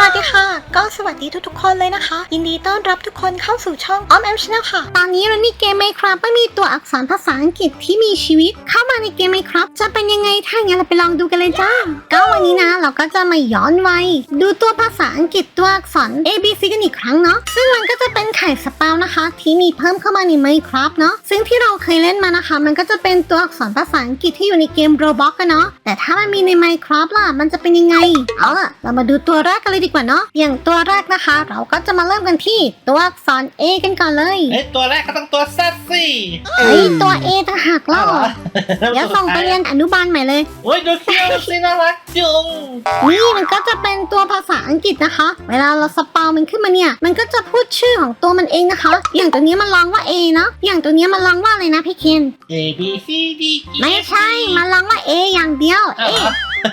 สวัสดีค่ะ ก็สวัสดีทุกๆ คนเลยนะคะ ยินดีต้อนรับทุกคนเข้าสู่ช่องออมแอมชแนลค่ะ ตอนนี้เรามีเกม Minecraft ไม่มีตัวอักษรภาษาอังกฤษที่มีชีวิตเข้ามาในเกม Minecraft จะเป็นยังไงถ้าอย่างนั้นเราไปลองดูกันเลยจ้าก็วันนี้นะเราก็จะมาย้อนวัยดูตัวภาษาอังกฤษตัวอักษร A B C กันอีกครั้งเนาะซึ่งมันก็จะเป็นไข่สเปานะคะ ที่มีเพิ่มเข้ามาใน Minecraft เนาะซึ่งที่เราเคยเล่นมานะคะ มันก็จะเป็นตัวอักษรภาษาอังกฤษที่อยู่ในเกม Roblox กันเนาะแต่ถ้ามันมีใน Minecraft ล่ะมันจะเป็นยังไงเอาล่ะเรามาดูตัวแรกกันเลยดีกว่าเนาะอย่างตัวแรกนะคะ เราก็จะมาเริ่มกันที่ตัวอักษร A กันก่อนเลยเอ้ยตัวแรกก็ต้องตัวแซดซี่เฮ้ยตัว A ต่างหากเล่าอ้าวเหรอเดี๋ยวส่งไปเรียนอนุบาลใหม่เลยโอ้ยดูเที่ยวสิน่ารักจุงนี่มันก็จะเป็นตัวภาษาอังกฤษนะคะ เวลาเราสปาวมันขึ้นมาเนี่ย มันก็จะพูดชื่อของตัวมันเองนะคะ อย่างตัวนี้มันร้องว่า A เนาะอย่างตัวนี้มันร้องว่าอะไรนะพี่เคนเอ B C D E ไม่ใช่มันร้องว่า A อย่างเดียวอ้าว A เหรอ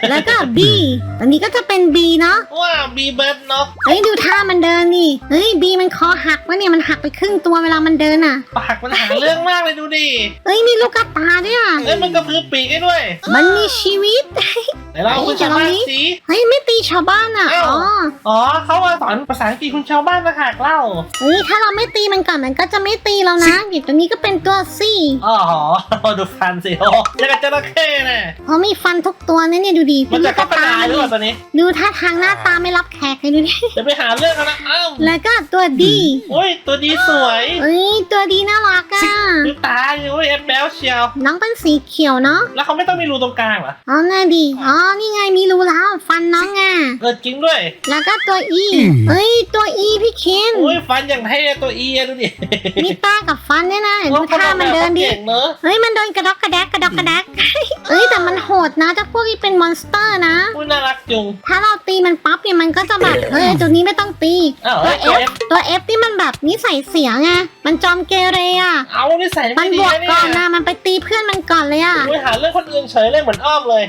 แล้วก็ B ตัวนี้ก็จะเป็น B เนาะว้าวบีเบิร์ดเนาะเฮ้ยดูท่ามันเดินนี่เฮ้ย B มันคอหักวะเนี่ยมันหักไปครึ่งตัวเวลามันเดินอะปากมันหาเรื่องมากเลยดูดิเฮ้ยมีลูกกระตาด้วยอะเอ้ยมันกระพือปีกให้ด้วย มันมีชีวิต ไหนเราคุณชาวบ้านสิเฮ้ยไม่ตีชาวบ้านอะอ้าวอ๋ออ๋อเขามาสอนภาษาอังกฤษคุณชาวบ้านนะหากเล่าเฮ้ยถ้าเราไม่ตีมันก่อนมันก็จะไม่ตีเรานะอย่างตัวนี้ก็เป็นตัว C อ๋อดูฟันสิโอ้ยังกับจระเข้น่ะเพราะมีฟันทุกตัวนะเนี่ยดูดีมันจะกเข้าระไปตาหาหรือเปล่าตัวนี้ ดูท่าทางหน้าตาไม่รับแขกเลยดูดิจะไปหาเรื่องกันนะอ้าวแล้วก็ตัว D โอ้ยตัวดีสวยเอ้ยตัวดีน่ารักอะดูตาโอ้ยแอบแบลเชียวน้องเป็นสีเขียวเนาะแล้วเขาไม่ต้องมีรูตรงกลางเหรออ๋อน่าดีอ๋อนี่ไงมีรูแล้ว องอะเกิดจริงด้วย แล้วก็ตัว E เอ้ยตัว E พี่เคนโอ้ยฟันอย่างเท่ตัวอีอะดูดิมีตากับฟันด้วยนะดูท่ามันเดินดิเก่งเนอะเฮ้ยมันเดินกระดอกกระแดกกระดอกกระแดกเอ้ยแต่มันโหดนะเจ้าพวกที่เป็นมอนสเตอร์นะอุ้ยน่ารักจุงถ้าเราตีมันปั๊บเนี่ยมันก็จะแบบเฮ้ยตัวนี้ไม่ต้องตีอ้าวตัวเอ้ย F ตัว F ที่มันแบบนิสัยเสียไงมันจอมเกเรอะเอานิสัยมัไม่นดีบวกนะเนี่ก่อนยนะมันไปตีเพื่อนมันก่อนเลยอะอุ้ยหาเรื่องคนอื่นเฉยเลยเหมือนอ้อมเลย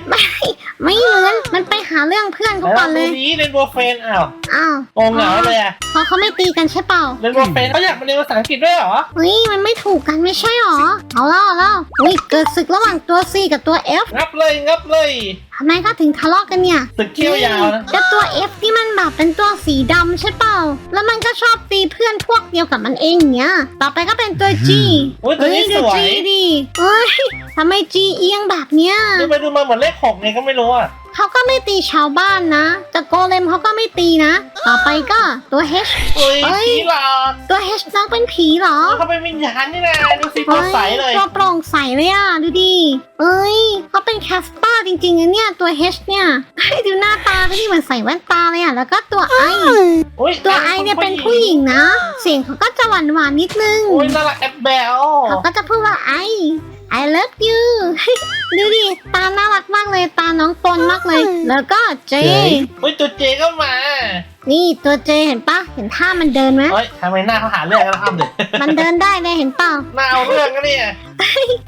ไม่เหมือนมันไปหาเรื่องเพื่อนเขาแล้วก่อนเลดูยนี้เรนโบว์เฟนอ้าวอ้าวโงเหงาเลยอะเพราะเขาไม่ตีกันใช่เปล่าเรนโบว์เฟนเขาอยากมาเรียนภาษาอังกฤษด้วยเหรอเฮ้ยมันไม่ถูกกันไม่ใช่หรอเอาแล้วเอาแล้วอุ้ยเกิดศึกระหว่างตัว C กับตัว F งับเลยงับเลยทำไมเขาถึงทะเลาะกันเนี่ยตึกเขี้ยวยาวนะก็ตัว F ที่มันแบบเป็นตัวสีดำใช่เปล่า แล้วมันก็ชอบตีเพื่อนพวกเดียวกับมันเองอย่างเนี้ยต่อไปก็เป็นตัว G อุ้ยตัวเฮ้ยนี้ดูสวย G ดิเฮ้ยทำไม G เอียงแบบเนี้ยดูไปดูมาเหมือนเลขหกไงก็ไม่รู้อะ เขาก็ไม่ตีชาวบ้านนะ แต่โกเลมเขาก็ไม่ตีนะ ต่อไปก็ตัว H อุ้ยเอ้ย ผีหลอกตัว H น้องเป็นผีเหรอ เขาเป็นวิญญาณนี่นะดูสิตัวใสเลย ตัวโปร่งใสเลยอะ ดูดิ เอ้ยเขาเป็นแคสเปอร์จริงๆนะเนี่ยตัว H เนี่ยให้ดูหน้าตาก็ที่เหมือนใส่แว่นตาเลยอะ แล้วก็ตัว I อุ้ยตัว I เนี่ยเป็นผู้หญิงนะ เสียงเขาก็จะหวานหวานๆนิดนึงอุ้ยน่ารักแอบแบลเขาก็จะพูดว่า I I love you ดูดิ ตาน่ารักมากเลย ตาน้องปนมากเลย แล้วก็ J อุ้ยตัวเจก็มานี่ตัว J เห็นปะเห็นท่ามันเดินไหมเฮ้ยทำไมหน้าเขาหาเรื่องกันแล้วอ้ำเด็มันเดินได้เลยเห็นเปล่าหน้าเอาเรื่องกันเนี่ย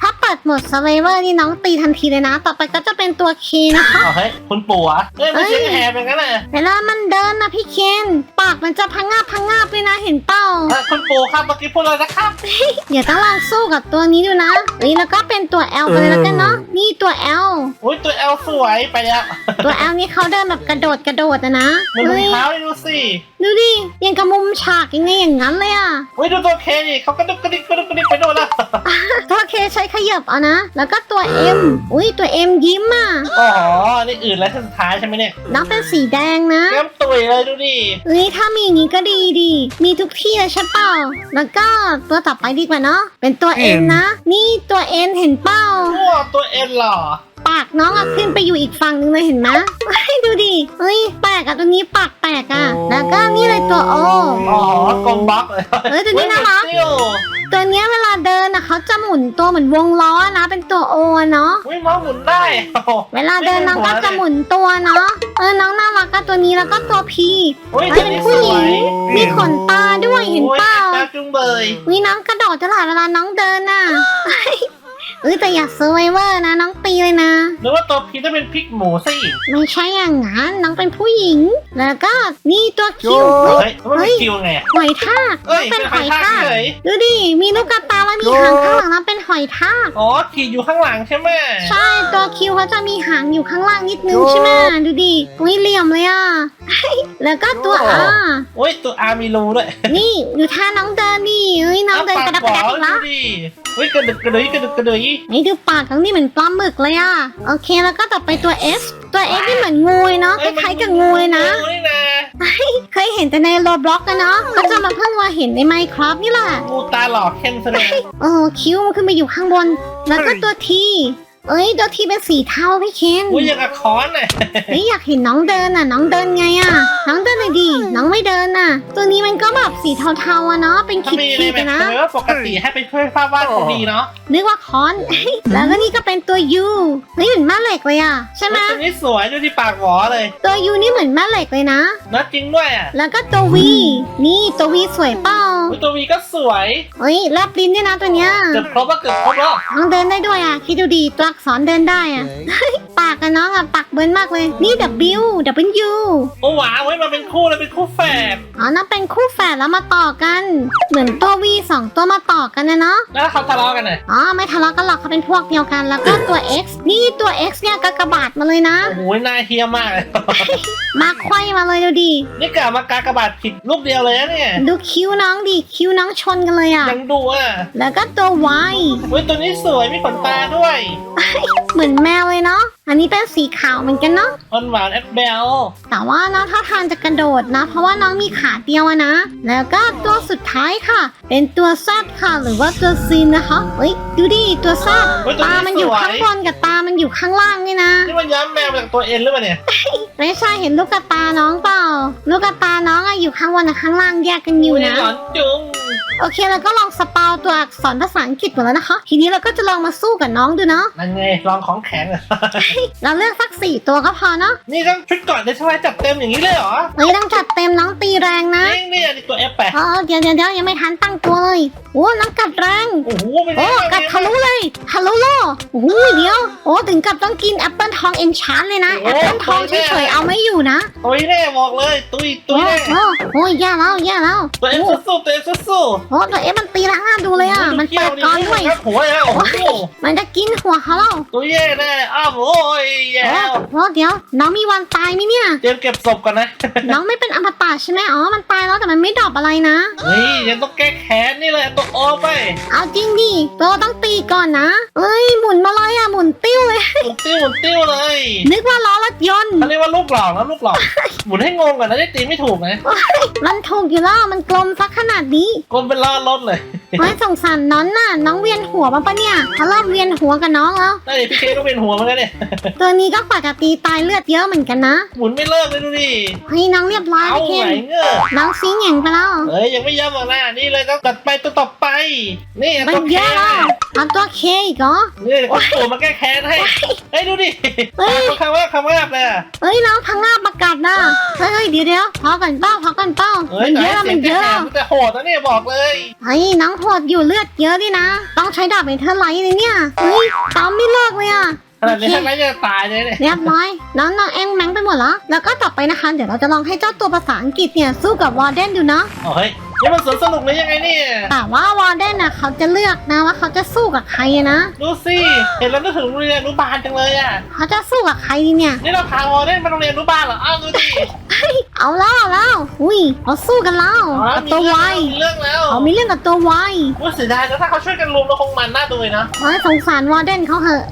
ถ้าเปิดโหมด Survivor นี่น้องตีทันทีเลยนะ ต่อไปก็จะเป็นตัว K นะคะ เอาเฮ้ยคุณปู่อะเฮ้ยมันเอ้ยชื่อแฮร์เป็นงั้นน่ะเวลามันเดินนะพี่เคนปากมันจะพังงาบพังงาบเลยนะเห็นเปล่าเอ้ยคุณปู่ครับเมื่อกี้พูดอะไรนะครับเดี๋ยวต้องลองสู้กับตัวนี้ดูนะเฮ้ยแล้วก็เป็นตัว L ไปเลยแล้วกันเนาะ นี่ตัว L อุ้ยตัวเอลสวยไปแล้วตัว L นี่เขาเดินแบบกระโดดกระโดดอะนะมันรองเฮ้ย เท้าให้ดูสิดูดิยังกับมุมฉากยังไงอย่างนั้นเลยอะอุ้ยดูตัวเคดิเขากระดุกกระดิกกระดุกกระดิกไปโน่นแล้วตัวเคใช้ขยับเอานะ แล้วก็ตัว M อุ้ยตัว M ยิ้มอะโอ้โหนี่อื่นแล้วสุดท้ายใช่ไหมเนี่ยน้องเป็นสีแดงนะ เริ่มตุยเลยดูดิเฮ้ยถ้ามีอย่างนี้ก็ดีดี มีทุกที่เลยใช่เปล่า แล้วก็ตัวต่อไปดีกว่าเนาะ เป็นตัว N นะ นี่ตัว N เห็นเปล่าว้าวตัวเอ็นหล่อปากน้องอะขึ้นไปอยู่อีกฝั่งนึงเลยเห็นไหมให้ดูดิเฮ้ยแปลกอะตัวนี้ปากแปลกอะแล้วก็นี่เลยตัว O อ๋อกลมบล็อกเลยเฮ้ยตัวนี้น่ารักเฮ้ยเหมือซิ่วตัวเนี้ยเวลาเดินอะเขาจะหมุนตัวเหมือนวงล้อนะ เป็นตัว O อะเนาะอุ้ยเมาส์หมุนได้โอ้โห เวลาเดินน้องก็จะหมุนตัวเนาะเออน้องน่ารักก็ตัวนี้แล้วก็ตัว P อุ้ยเฮ้ยเป็นผู้หญิงมีขนตาด้วยเห็นเปล่าตาจุงเบย วิน้องกระโดดตลอดเวลาน้องเดินน่ะ เอ้ยแต่อย่าเซอร์ไวเวอร์นะน้องตีเลยนะ หรือว่าตัวพีจะเป็นพริกหมูซะอีกไม่ใช่อย่างนั้นน้องเป็นผู้หญิง แล้วก็นี่ตัวคิวเฮ้ยเฮ้ยมันเป็นคิวไงอะ หอยทากเอ้ยน้องเป็นหอยทากเป็นหอยทากเฉย ดูดิมีลูกกระตาแล้วมีหางข้างหลังน้องเป็นหอยทากอ๋อขี่อยู่ข้างหลังใช่ไหมใช่ตัวคิวเขาจะมีหางอยู่ข้างล่างนิดนึงใช่ไหมดูดิอุ้ยเหลี่ยมเลยอะ แล้วก็ตัวอาโอ้ยตัวอามีรูด้วยนี่ดูท่าน้องเดินนี่เอ้ยน้องเดินกระดับกระดับอีกดูแล้วดิเฮ้ยกระดึกกระดึยกระดึกกระดึยนี่ดูปากน้องนี่เหมือนปลาหมึกเลยอะ โอเคแล้วก็ต่อไปตัว S ตัว S นี่เหมือนงูเลยเนาะคล้ายๆกับงูเลยนะ งูนี่นะเคยเห็นแต่ในโรบล็อกกันเนาะก็จะมาเพิ่งมาเห็นในไมค์ครับนี่แหละงูตาหลอกเข้มซะเลยโอ้คิ้วมันขึ้นไปอยู่ข้างบน แล้วก็ตัวที เอ้ยตัวทีเป็นสีเทาพี่เคนอุ้ยยังกับค้อนน่ะเฮ้ยอยากเห็นน้องเดินอะ น้องเดินไงอะ น้องเดินเลยดีน้องไม่เดินอะ ตัวนี้มันก็แบบสีเทาๆอะเนาะ เป็นถ้าขีดมีขีเลยดแบบนะทำไมว่าปกติให้ไปช่วยฟ้าบ้านของดีเนาะนึกว่าค้อน แล้วก็นี่ก็เป็นตัวยูเฮ้ยเหมือนแม่เหล็กเลยอะ ใช่ไหมตัวนี้สวยดูที่ปากหวอเลยตัวยูนี่เหมือนแม่เหล็กเลยนะ นะจริงด้วยอะแล้วก็ตัววีนี่ตัววีสวยเปล่าอุ๊ยตัววีก็สวยเฮ้ยแลบลิ้นด้วยนะตัวเนี้ย เกือบครบแล้วเกือบครบแล้วน้องเดินได้ด้วยอะคิดดูดีตัวอักษรเดินได้อะ ปากกับน้องอะปากเบิ้นมากเลย นี่ W W โอ้หวาเว้ยมาเป็นคู่เลยเป็นคู่แฝดอ๋อนั่นเป็นคู่แฝดแล้วมาต่อกัน เหมือนตัว V สองตัวมาต่อกันนะเนาะ แล้วเขาทะเลาะกันน่ะอ๋อไม่ทะเลาะกันหรอกเขาเป็นพวกเดียวกัน แล้วก็ตัว X นี่ตัว X เนี่ยกากบาทมาเลยนะ โอ้โหน่าเฮียมากเลย มาไขว้มาเลยดูดิ นี่กะมากากบาดผิดลูกเดียวเลยนะเนี่ยดูคิ้วน้องดิคิ้วน้องชนกันเลยอะยังดูอะแล้วก็ตัว Y เฮ้ยตัวนี้สวยมีขนตาด้วย เหมือนแมวเลยเนาะอันนี้เป็นสีขาวเหมือนกันเนาะคนหวานแอปเบลแต่ว่าน้องท่าทางจะกระโดดนะ เพราะว่าน้องมีขาเดียวอะนะ แล้วก็ตัวสุดท้ายค่ะ เป็นตัวแซดค่ะ หรือว่าตัวซีนนะคะเฮ้ยดูดิตัวแซดเฮ้ยตัวตานี้มันสอยู่วย ข้างบนกับตามันอยู่ข้างล่างนี่นะ นี่มันย้อมแมวมาจากตัวเอ็นหรือเปล่าเนี่ย ไม่ใช่เห็นลูกกระตาน้องเปล่า ลูกกระตาน้องอะอยู่ข้างบนกับข้างล่างแยกกันอยู่นะ หลอนจุงโอเคแล้วก็ลองสปาวตัวอักษรภาษาอังกฤษหมดแล้วนะคะ ทีนี้เราก็จะลองมาสู้กับน้องดูเนาะ นั่นไงลองของแข็งอะเราเลือกสักสี่ตัวก็พอเนาะนี่ต้องชุดก่อนเลยใช่ไหมจัดเต็มอย่างนี้เลยเหรอเฮ้ยต้องจัดเต็มน้องตีแรงนะนี่นี่อันนี้ตัวเอฟแปะเออเดี๋ยวเดี๋ยวเดี๋ยวยังไม่ทันตั้งตัวเลยโอ้น้องกัดแรงโอ้โหเป็นไงโอ้กัดทะลุเลยทะลุโลโอ้โหเดี๋ยวโอ้ถึงกับต้องกินแอปเปิลทองเอนชานเลยนะแอปเปิลทองเฉยๆเอาไม่อยู่นะตุยแน่บอกเลย ตุยตุโอ้ยแน่โหโอ้ยแย่แล้วแย่แล้วตัวเอฟโอ้สู้ๆตัวเอฟสู้โหตัวเอ๊ะมันตีแรงน่าดูเลยอะมันเปิดก้อนด้วยครับหัวแล้วโอ้โหมันจะกินหัวเขาแล้วตัวแย่แน่อ้าวโอ้ยแย่โอ้แล้วโหเดี๋ยว น้องมีวันตายไหมเนี่ยเตรียมเก็บศพก่อนนะ น้องไม่เป็นอมตะใช่ไหมอ๋อ มันตายแล้วแต่มันไม่ดรอปอะไรนะเฮ้ยยังต้องแก้แค้นนี่เลยตัวโอไปเอาจริงดิตัวต้องตีก่อนนะเอ้ย หมุนมาเลยอะหมุนติ้วเลย หมุนติ้วหมุนติ้วเลยนึกว่าล้อรถยนต์ เขาเรียกว่าลูกหลอกแล้วลูกหลอกหมุนให้งงก่อนนะได้ตีไม่ถูกนะมันถูกอยู่แล้ว มันกลมสักขนาดนี้กลมเป็นล้อรถเลย เฮ้ยสงสารน้องน่ะน้องเวียนหัวมาปะเนี่ยเขาเริ่มเวียนหัวกับน้องแล้วได้พี่เคก็เป็นหัวเหมือนกันเนี่ยตัวนี้ก็กว่าจะตีตายเลือดเยอะเหมือนกันนะหมุนไม่เลิกเลยดูดิเฮ้ยน้องเรียบร้อยเอาพี่เคนไหนเงือกน้องซีเหง่งไปแล้วเอ้ยยังไม่ย้ำหรอกนะนี่เลยต้องตัดไปตัวต่อไป นี่มันตัวเยแค้อะแล้วนเอาตัวเคอีกเหรอ นี่เดี๋ยวเขาตัวมาแก้แค้นให้เฮ้ยดูดิเฮ้ย คำว่าคำว่าเลยอะเฮ้ยน้องพังงาบประกาศนะ เฮ้ยเฮ้ยเดี๋ยวเดี๋ยวพอกันเป้าพอกันเป้าเฮ้มัยนเยอะไหมันเยอะสีงแก้แค้นมันจะโหดนะเนี่ยบอกเลยเฮ้ยน้องโหดอยู่เลือดเยอะดินะ ต้องใช้ดาบเป็นเทอร์ไลท์เลยเนี่ยเฮ้ยตามไม่เลิกเลยอะ ขนาดนี้ทำไมจะตายเลยเนี่ยเรียบร้อยน้องน้องแองแมงไปหมดแล้ว แล้วก็ต่อไปนะคะ เดี๋ยวเราจะลองให้เจ้าตัวภาษาอังกฤษเนี่ยสู้กับวอร์เดนดูเนาะโอ้เฮ้ย นี่มันสวนสนุกเลยยังไงเนี่ย แต่ว่าวอร์เดนน่ะเขาจะเลือกนะว่าเขาจะสู้กับใครนะ ดูสิ เห็นแล้วนึกถึงโรงเรียนอนุบาลจังเลยอะ เขาจะสู้กับใครดีเนี่ย นี่เราพาวอเล่นมาโรงเรียนอนุบาลเหรอ อ้าวดูดิเอาแล้วเอาแล้วอุ้ยเขาสู้กันแล้วอ๋อกับมีตัวไวเรื่องแล้วเขามีเรื่องกับตัวไวว่าเสียดายแล้วถ้าเขาช่วยกันรวมเราคงมันน่าดูเลยนะเฮ้ยสงสารวอร์เดนเขาเหอะ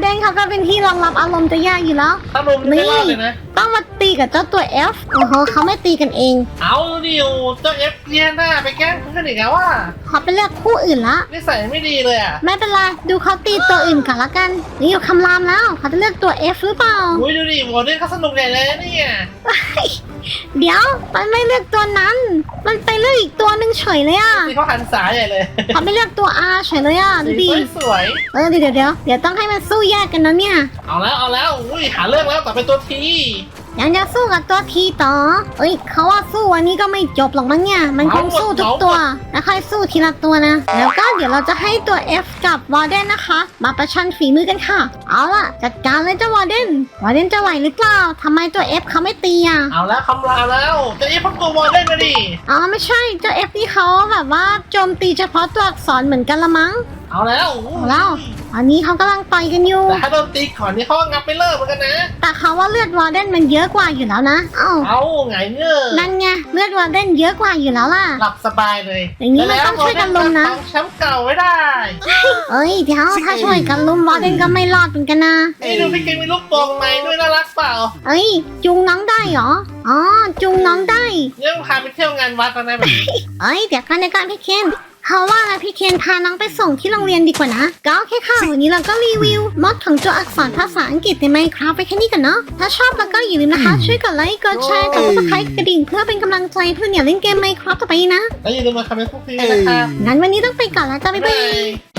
แค่นี้วอร์เดนเขาก็เป็นที่รองรับอารมณ์จะยากอยู่แล้วถ้ารวมนี่ไม่รอดเลยนะ ต้องมาตีกับเจ้าตัว F โอ้โหเขาไม่ตีกันเอง เอาดิโอเจ้าเอฟเลียนหน้าไปแกล้งเพื่อนอีกแล้วว่าเขาไปเลือกคู่อื่นละ นิสัยไม่ดีเลยอะไม่เป็นไรดูเขาตีตัวอื่นก่อนละกัน นี่อยู่คำรามแล้วเขาจะเลือกตัว F หรือเปล่า อุ้ยดูดิวอเล่นเขาสนุกใหญ่เลยนะเนี่ย เดี๋ยวมันไม่เลือกตัวนั้น มันไปเลือกอีกตัวหนึ่งเฉยเลยอะที่เขาหันสายใหญ่เลยเขาไปเลือกตัว R เฉยเลยอะดูดิสวยเออเดี๋ยวเดี๋ยวเดี๋ยวเดี๋ยวต้องให้มันสู้แยกกันนะเนี่ยๆเอาแล้วเอาแล้วอุ้ยหาเรื่องแล้วต่อไปตัวที ยังจะสู้กับตัวทีต่อ เอ้ยเขาว่าสู้วันนี้ก็ไม่จบหรอกมั้งเนี่ย มันคงสู้ทุกตัว แล้วค่อยสู้ทีละตัวนะ แล้วก็เดี๋ยวเราจะให้ตัว F กับวอร์เดนนะคะ มาประชันฝีมือกันค่ะ เอาล่ะ จัดการเลยเจ้าวอร์เดนวอร์เดนจะไหวหรือเปล่าทำไมตัว F เขาไม่ตีอะ เอาแล้วคำรามแล้วจะอีพักตัววอลเล่นมาดิอ๋อไม่ใช่เจ้า F นี่เขาแบบว่าโจมตีเฉพาะตัวอักษรเหมือนกันละมั้ง เอาแล้วเอาแล้ว อันนี้เขากำลังต่อยกันอยู่ แต่ถ้าโดนตีก่อนนี่เขาก็งับไปเลิกเหมือนกันนะ แต่เขาว่าเลือดวอร์เดนมันเยอะกว่าอยู่แล้วนะ เอ้า เอาไงเงื้อนั่นไงเลือดวอร์เดนเยอะกว่าอยู่แล้วล่ะ หลับสบายเลยอย่างนี้มันต้องช่วยกันลุมนะ แชมป์เก่าไว้ได้ เอ้ยเดี๋ยวถ้าช่วยกันลุมวอร์เดนก็ไม่รอดเหมือนกันนะไอ้ดูพี่เก่งมีลูกโป่งใหม่ด้วยน่ารักเปล่า เอ้ยจูงน้องได้เหรอ อ๋อ จูงน้องได้เนี่ยพาไปเที่ยวงานวัดแล้วนะแบบนี้เอ้ยเดี๋ยวกันเดี๋ยวกันพี่เคน เขาว่านะพี่เคนพาน้องไปส่งที่โรงเรียนดีกว่านะ ก็โอเคค่ะ วันนี้เราก็รีวิวมอดของตัวอักษรภาษาอังกฤษในไมค์ครับไปแค่นี้กันเนาะ ถ้าชอบแล้วก็อย่าลืมนะคะ ช่วยกดไลค์ กดแชร์ กดซับสไครต์กระดิ่ง เพื่อเป็นกำลังใจเพื่อเหนียวเล่นเกมไมค์ครับต่อไปนะ แล้วอย่าลืมมาคอมเมนต์พวกพี่ด้วยนะครับ งั้นวันนี้ต้องไปก่อนแล้วจ้าบ๊ายบ๊ายบาบายย